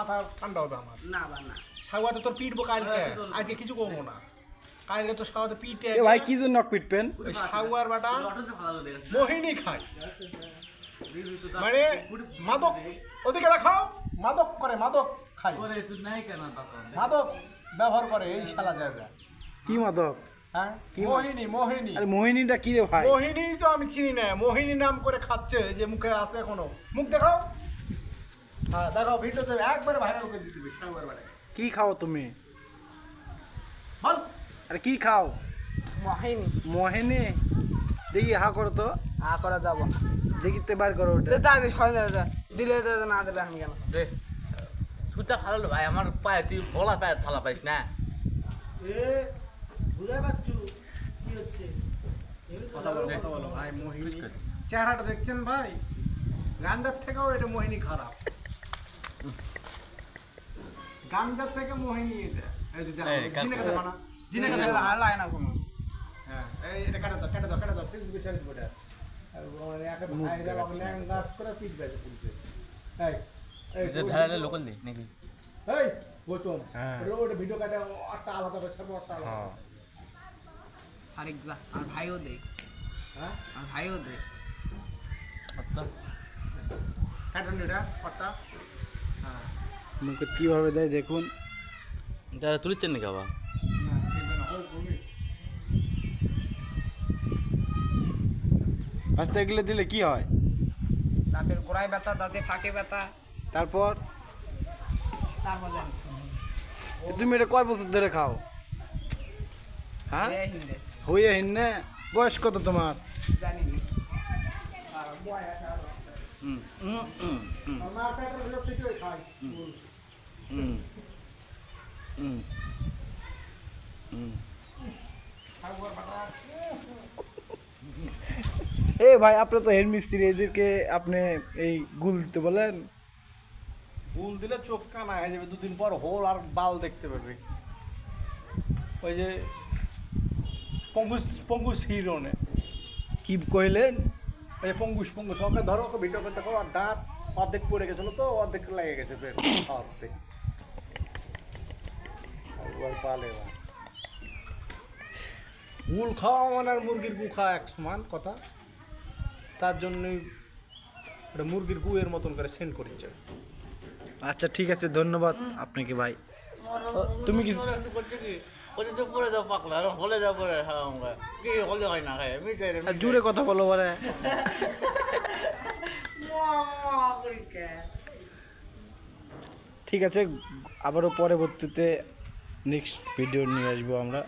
মাথা ঠান্ডা হবে আমার। না বা না। সাগুয়াতে তোর পিটবো কালকে। আজকে কিছু করব না। কালকে তো সাগুয়াতে পিটে এ ভাই কি জন্য পিটবেন? ওই সাগুয়ার বাটা মোহিনী খায়। মানে মাদক ওদিকে দেখাও। মাদক করে মাদক খায়। করে তুই নাই কেন তখন মাদক ব্যবহার করে এই শালা জায়গা কি মাদক? হ্যাঁ? মোহিনী মোহিনী। আরে মোহিনীটা কি রে ভাই? মোহিনী তো আমি চিনি না। মোহিনী নাম করে খাচ্ছে যে মুখে আছে এখনও। মুখ দেখাও। হ্যাঁ দেখাও ভিডিওতে একবারে ভাইরাল করে দিতে কি খাও তুমি? বল। আরে কি খাও? মহিনী। মোহিনী? দেখি হা করো তো। আ করা যাব। না দেখিতে বার করো ওটা। তা দিলে তো না দিলে আমি কেন? দে। তুইটা ভালো ভাই আমার পায়ে তুই বলা পায়ে থালা পাইস না। কথা বলো কথা বলো। ভাই মোহিনী। চেহারাটা দেখছেন ভাই? গান্ধার থেকেও এটা মোহিনী খারাপ। গান্ধার থেকে মোহিনী এটা এই যে দেখো, এই, কাজ জিনেকে করো। দেখো না জিনেকে দেখো ভালো লাগে না কোনো। হ্যাঁ এই এটা কেটে দাও কেটে দাও কেটে দাও ফেসবুকে ছেড়ে দিবো এটা। আর একে ভাই দাও আপনি ন্যাঙ্গাস করে পিট বেজে পুলিশে এই এই ঢালালে লোকাল নেই নাকি? এই গৌতম হ্যাঁ। ভিডিও কাটে একটা আলাদা করে ছাড়বো একটা আলাদা হ্যাঁ। আরেক যা আর ভাইও দে হ্যাঁ? আর ভাইও দে আচ্ছা কাটুন এটা একটা হ্যাঁ মুখে কীভাবে দেয় দেখুন। যারা তুলিচ্ছেন নাকি আবার তুমি আস্তে এগুলো দিলে কি হয়? দাঁতের গোড়ায় ব্যথা দাঁতে ফাঁকে ব্যথা। তারপর? তারপর তুমি এটা কয় বছর ধরে খাও? হ্যাঁ? হইয়া হিন না বয়স কত তোমার? জানি না। এ ভাই আপনি তো হেড মিস্ত্রি এদেরকে আপনি এই গুল দিতে বলেন। ফুল দিলে চোখ কানা হয়ে যাবে দুদিন পর হোল আর বাল দেখতে পাবে। ওই যে পঙ্গুস পঙ্গুস হিরোনে। কি কইলেন? ওই পঙ্গুস পঙ্গুস ওকে ধরো ওকে ভিডিও করতে করো আর দাঁত অর্ধেক পড়ে গেছিল তো অর্ধেক লেগে গেছে একবার পালে। গুল খাওয়া মানে আর মুরগির গু খাওয়া এক সমান কথা। তার জন্যই ওটা মুরগির গুয়ের মতন করে সেন্ড করেছে। আচ্ছা ঠিক আছে ধন্যবাদ আপনাকে ভাই। তুমি কি? ওদের পরে যাও পাকলা হলে যাও পরে হ্যাঁ কি হলে হয় না খায় আমি জুড়ে কথা বলো বলে ঠিক আছে আবারও পরবর্তীতে নেক্সট ভিডিও নিয়ে আসব আমরা।